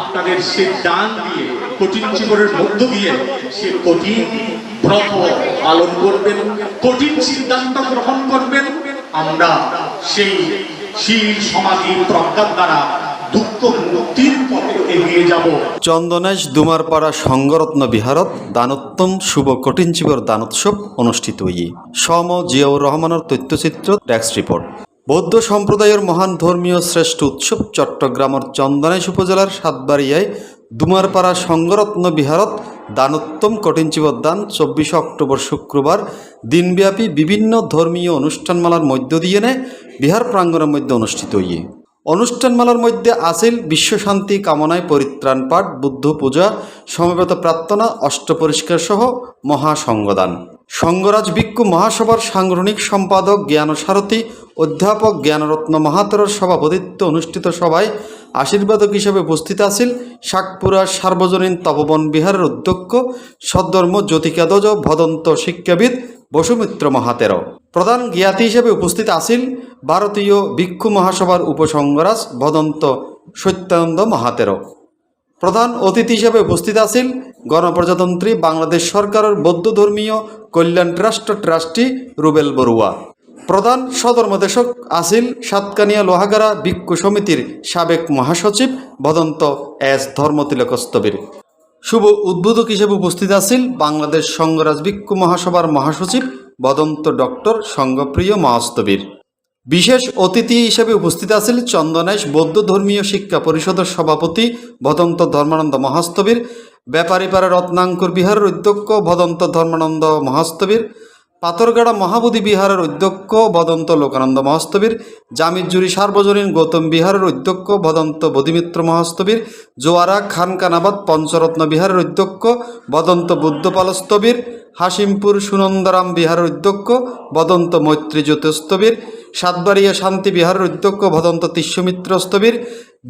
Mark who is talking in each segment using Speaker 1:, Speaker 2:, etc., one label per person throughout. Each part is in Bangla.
Speaker 1: আপনাদের সে দান দিয়ে, কঠিন জীবনের মধ্য দিয়ে সে কঠিন ব্রত পালন করবেন, কঠিন সিদ্ধান্ত গ্রহণ করবেন। আমরা সেই শীল সমাধি প্রজ্ঞার দ্বারা
Speaker 2: চন্দনেশ দুমারপাড়া সংগরত্ন বিহারত দানোত্তম শুভ কঠিনচিবর দানোৎসব অনুষ্ঠিত হই সম জিয়াউর রহমানের তথ্যচিত্র ডেস্ক রিপোর্ট। বৌদ্ধ সম্প্রদায়ের মহান ধর্মীয় শ্রেষ্ঠ উৎসব চট্টগ্রামের চন্দনেশ উপজেলার সাতবাড়িয়ায় দুমারপাড়া সংগরত্ন বিহারত দানোত্তম কঠিনচিবর দান চব্বিশে অক্টোবর শুক্রবার দিনব্যাপী বিভিন্ন ধর্মীয় অনুষ্ঠানমালার মধ্য দিয়ে নে বিহার প্রাঙ্গণের মধ্যে অনুষ্ঠিত হইয়ে। অনুষ্ঠানমালার মধ্যে আসিল বিশ্বশান্তি কামনায় পরিত্রাণ পাঠ, বুদ্ধ পূজা, সমবেত প্রার্থনা, অষ্টপরিষ্কার সহ মহাসংগদান সঙ্গরাজ ভিক্ষু মহাসভার সাংগঠনিক সম্পাদক জ্ঞানসারথী, অধ্যাপক জ্ঞানরত্ন মাহাতরের সভাপতিত্বে অনুষ্ঠিত সভায় আশীর্বাদক হিসেবে উপস্থিত আছেন শাকপুরা সার্বজনীন তপবন বিহারের অধ্যক্ষ সদ্ধর্ম জ্যোতিকাদজ ভদন্ত শিক্ষাবিদ বসুমিত্র মহাতের। প্রধান জ্ঞাতি হিসেবে উপস্থিত আছেন ভারতীয় ভিক্ষু মহাসভার উপসংগরাজ ভদন্ত সত্যানন্দ মহাতের। প্রধান অতিথি হিসেবে উপস্থিত আছেন গণপ্রজাতন্ত্রী বাংলাদেশ সরকারের বৌদ্ধ ধর্মীয় কল্যাণ ট্রাস্ট ট্রাস্টি রুবেল বড়ুয়া। প্রধান সদর্মদেশক আসিল সাতকানিয়া লোহাগাড়া ভিক্ষু সমিতির সাবেক মহাসচিব ভদন্ত এস ধর্মতিলকস্তবীর শুভ উদ্বোধক হিসেবে উপস্থিত আছেন বাংলাদেশ সংঘরাজ ভিক্ষু মহাসভার মহাসচিব বদন্ত ডক্টর সঙ্গপ্রিয় মহাস্তবীর বিশেষ অতিথি হিসেবে উপস্থিত আছেন চন্দনেশ বৌদ্ধ ধর্মীয় শিক্ষা পরিষদের সভাপতি বদন্ত ধর্মানন্দ মহাস্তবীর ব্যাপারীপাড়া রত্নাঙ্কুর বিহারের অধ্যক্ষ ভদন্ত ধর্মানন্দ মহাস্তবীর, পাথরগাড়া মহাবোধি বিহারের অধ্যক্ষ বদন্ত লোকানন্দ মহাস্তবীর, জামিজুরি সার্বজনীন গৌতম বিহারের অধ্যক্ষ বদন্ত বোধিমিত্র মহাস্তবীর, জোয়ারা খানকানাবাদ পঞ্চরত্ন বিহারের অধ্যক্ষ বদন্ত বুদ্ধপালস্তবীর হাসিমপুর সুনন্দরাম বিহারের অধ্যক্ষ বদন্ত মৈত্রী জ্যোতিস্তবীর সাতবাড়িয়া শান্তি বিহারের অধ্যক্ষ ভদন্ত তিস্যমিত্র স্তবীর,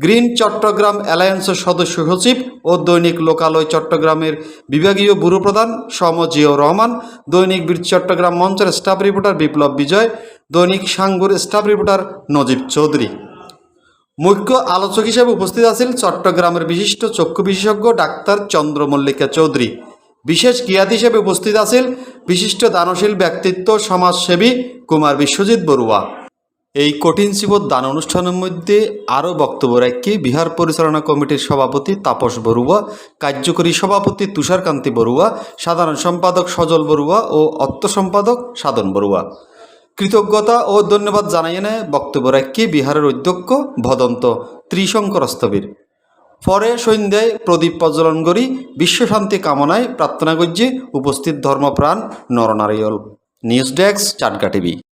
Speaker 2: গ্রিন চট্টগ্রাম অ্যালায়েন্সের সদস্য সচিব ও দৈনিক লোকালয় চট্টগ্রামের বিভাগীয় ব্যুরো প্রধান সম জিয়াউর রহমান, দৈনিক বীর চট্টগ্রাম মঞ্চের স্টাফ রিপোর্টার বিপ্লব বিজয়, দৈনিক সাঙ্গুর স্টাফ রিপোর্টার নজিব চৌধুরী। মুখ্য আলোচক হিসেবে উপস্থিত আছেন চট্টগ্রামের বিশিষ্ট চক্ষু বিশেষজ্ঞ ডাক্তার চন্দ্র মল্লিকা চৌধুরী। বিশেষ জ্ঞাত হিসেবে উপস্থিত আছেন বিশিষ্ট দানশীল ব্যক্তিত্ব সমাজসেবী কুমার বিশ্বজিৎ বড়ুয়া। এই কঠিন শিবত দান অনুষ্ঠানের মধ্যে আরও বক্তব্য রাখি বিহার পরিচালনা কমিটির সভাপতি তাপস বড়ুয়া, কার্যকরী সভাপতি তুষারকান্তি বড়ুয়া, সাধারণ সম্পাদক সজল বড়ুয়া ও অর্থ সম্পাদক সাধন বড়ুয়া। কৃতজ্ঞতা ও ধন্যবাদ জানাই এনে বক্তব্য রাখি বিহারের অধ্যক্ষ ভদন্ত ত্রিশঙ্কর স্থবির পরে সন্ধ্যায় প্রদীপ প্রজ্বলন করি, বিশ্বশান্তি কামনায় প্রার্থনা করছি, উপস্থিত ধর্মপ্রাণ নরনারিয়ল। নিউজ ডেস্ক চাটকা টিভি।